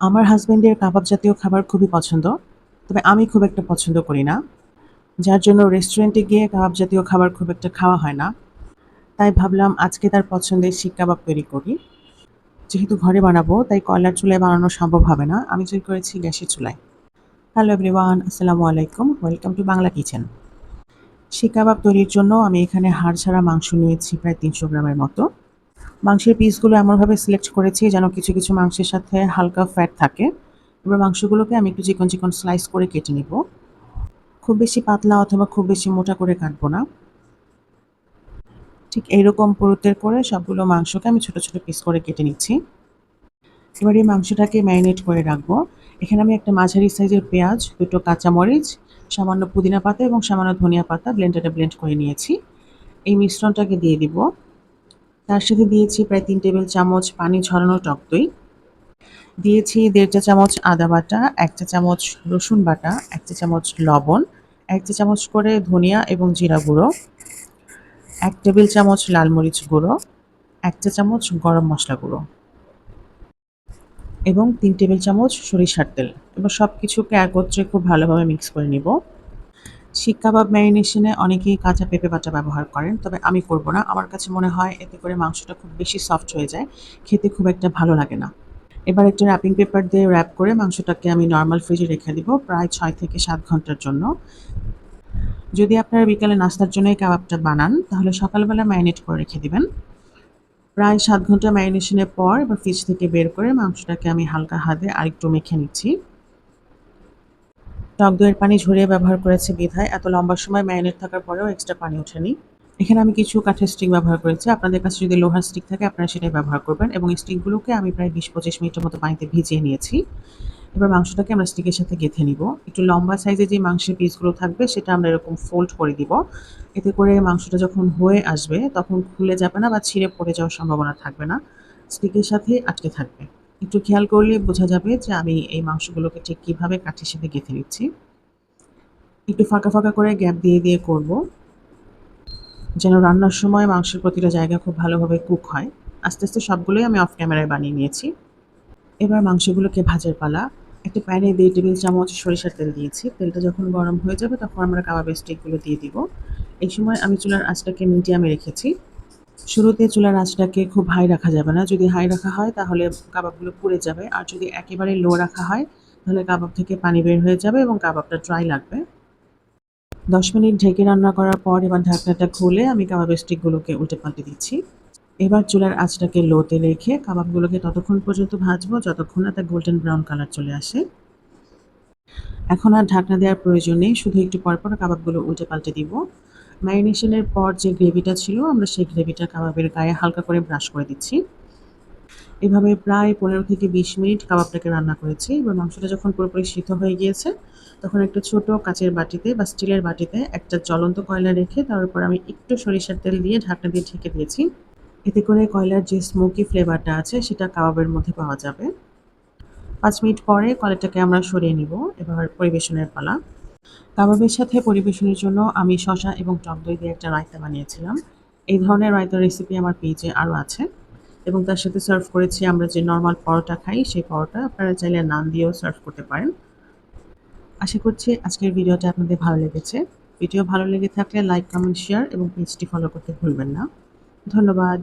আমার হাসব্যান্ডের কাবাব জাতীয় খাবার খুবই পছন্দ, তবে আমি খুব একটা পছন্দ করি না। যার জন্য রেস্টুরেন্টে গিয়ে কাবাব জাতীয় খাবার খুব একটা খাওয়া হয় না। তাই ভাবলাম আজকে তার পছন্দের শিক কাবাব তৈরি করি। যেহেতু ঘরে বানাবো, তাই কয়লার চুলায় বানানো সম্ভব হবে না। আমি তৈরি করেছি গ্যাসের চুলায়। হ্যালো এভরিওয়ান আসসালামু আলাইকুম। ওয়েলকাম টু বাংলা কিচেন শিক কাবাব তৈরির জন্য আমি এখানে হাড় ছাড়া মাংস নিয়েছি প্রায় তিনশো গ্রামের মতো। মাংসের পিসগুলো এমনভাবে সিলেক্ট করেছি যেন কিছু কিছু মাংসের সাথে হালকা ফ্যাট থাকে। এবার মাংসগুলোকে আমি একটু চিকন চিকন স্লাইস করে কেটে নিব। খুব বেশি পাতলা অথবা খুব বেশি মোটা করে কাটবো না। ঠিক এইরকম পুরুতের করে সবগুলো মাংসকে আমি ছোট ছোট পিস করে কেটে নিচ্ছি। এবার এই মাংসটাকে ম্যারিনেট করে রাখব। এখানে আমি একটা মাঝারি সাইজের পেঁয়াজ, দুটো কাঁচামরিচ, সামান্য পুদিনা পাতা এবং সামান্য ধনিয়া পাতা ব্লেন্ডারে ব্লেন্ড করে নিয়েছি। এই মিশ্রণটাকে দিয়ে দিব। তার সাথে দিয়েছি প্রায় তিন টেবিল চামচ পানি ঝরানো টক দই। দিয়েছি দেড় চা চামচ আদা বাটা, এক চা চামচ রসুন বাটা, এক চা চামচ লবণ, এক চা চামচ করে ধনিয়া এবং জিরা গুঁড়ো, এক টেবিল চামচ লাল মরিচ গুঁড়ো, এক চা চামচ গরম মশলা গুঁড়ো এবং তিন টেবিল চামচ সরিষার তেল। এবার সব কিছুকে একত্রে খুব ভালোভাবে মিক্স করে নিব। শিক কাবাব ম্যারিনেশনে অনেকেই কাঁচা পেঁপে বাটা ব্যবহার করেন, তবে আমি করব না। আমার কাছে মনে হয় এতে করে মাংসটা খুব বেশি সফট হয়ে যায়, খেতে খুব একটা ভালো লাগে না। এবার একটা র্যাপিং পেপার দিয়ে র্যাপ করে মাংসটাকে আমি নর্মাল ফ্রিজে রেখে দিব প্রায় ছয় থেকে সাত ঘণ্টার জন্য। যদি আপনারা বিকালে নাস্তার জন্য এই কাবাবটা বানান, তাহলে সকালবেলা ম্যারিনেট করে রেখে দিবেন। প্রায় সাত ঘণ্টা ম্যারিনেশনের পর এবার ফ্রিজ থেকে বের করে মাংসটাকে আমি হালকা হাতে আরেকটু মেখে নিচ্ছি। টক দইয়ের পানি ঝরিয়ে ব্যবহার করেছে বিধায়। এত লম্বা সময় ম্যারিনেট থাকার পরেও এক্সট্রা পানি ওঠেনি। এখানে আমি কিছু কাঠের স্টিক ব্যবহার করেছি। আপনাদের কাছে যদি লোহার স্টিক থাকে, আপনারা সেটাই ব্যবহার করবেন এবং স্টিকগুলোকে আমি প্রায় বিশ পঁচিশ মিনিটের মতো পানিতে ভিজিয়ে নিয়েছি। এবার মাংসটাকে আমরা স্টিকের সাথে গেঁথে নিব। একটু লম্বা সাইজে যে মাংসের পিসগুলো থাকবে, সেটা আমরা এরকম ফোল্ড করে দিব। এতে করে মাংসটা যখন হয়ে আসবে, তখন খুলে যাবে না বা ছিঁড়ে পড়ে যাওয়ার সম্ভাবনা থাকবে না। স্টিকের সাথে আটকে থাকবে। একটু খেয়াল করলে বোঝা যাবে যে আমি এই মাংসগুলোকে ঠিক কীভাবে কাঠের সাথে গেঁথে নিচ্ছি। একটু ফাঁকা ফাঁকা করে গ্যাপ দিয়ে দিয়ে করব। যেন রান্নার সময় মাংসের প্রতিটা জায়গা খুব ভালোভাবে কুক হয়। আস্তে আস্তে সবগুলোই আমি অফ ক্যামেরায় বানিয়ে নিয়েছি। এবার মাংসগুলোকে ভাজার পালা। একটা প্যানে দিয়ে টেবিল চামচ সরিষার তেল দিয়েছি। তেলটা যখন গরম হয়ে যাবে তখন আমরা কাবাবের স্টিকগুলো দিয়ে দিব। এই সময় আমি চুলার আঁচটাকে মিডিয়ামে রেখেছি। শুরুতে চুলার আঁচটাকে খুব হাই রাখা যাবে না। যদি হাই রাখা হয়, তাহলে কাবাবগুলো পুড়ে যাবে। আর যদি একেবারে লো রাখা হয়, তাহলে কাবাব থেকে পানি বের হয়ে যাবে এবং কাবাবটা ড্রাই লাগবে। দশ মিনিট ঢেকে রান্না করার পর এবার ঢাকনাটা খুলে আমি কাবাবের স্টিকগুলোকে উল্টে পাল্টে দিচ্ছি। এবার চুলার আঁচটাকে লোতে রেখে কাবাবগুলোকে ততক্ষণ পর্যন্ত ভাজবো, যতক্ষণ না তা গোল্ডেন ব্রাউন কালার চলে আসে। এখন আর ঢাকনা দেওয়ার প্রয়োজন নেই, শুধু একটু পরপর কাবাবগুলো উল্টে পাল্টে দিব। ম্যারিনেশনের পর যে গ্রেভিটা ছিল, আমরা সেই গ্রেভিটা কাবাবের গায়ে হালকা করে ব্রাশ করে দিচ্ছি। এভাবে প্রায় পনেরো থেকে বিশ মিনিট কাবাবটাকে রান্না করেছি। এবার মাংসটা যখন পুরোপুরি সিদ্ধ হয়ে গিয়েছে, তখন একটা ছোট কাচের বাটিতে বা স্টিলের বাটিতে একটা জ্বলন্ত কয়লা রেখে তার উপর আমি একটু সরিষার তেল দিয়ে ঢাকনা দিয়ে ঢেকে দিয়েছি। এতে করে কয়লার যে স্মোকি ফ্লেভারটা আছে, সেটা কাবাবের মধ্যে পাওয়া যাবে। পাঁচ মিনিট পরে কয়লাটাকে আমরা সরিয়ে নিব, এবার পরিবেশনের পালা। কাবাবের সাথে পরিবেশনের জন্য আমি শশা এবং টক দই দিয়ে একটা রায়তা বানিয়েছিলাম। এই ধরনের রায়তার রেসিপি আমার পেজে আরও আছে এবং তার সাথে সার্ভ করেছি আমরা যে নর্মাল পরোটা খাই, সেই পরোটা আপনারা চাইলে নান দিয়েও সার্ভ করতে পারেন। আশা করছি আজকের ভিডিওটা আপনাদের ভালো লেগেছে। ভিডিও ভালো লেগে থাকলে লাইক কমেন্ট শেয়ার এবং পেজটি ফলো করতে ভুলবেন না। ধন্যবাদ।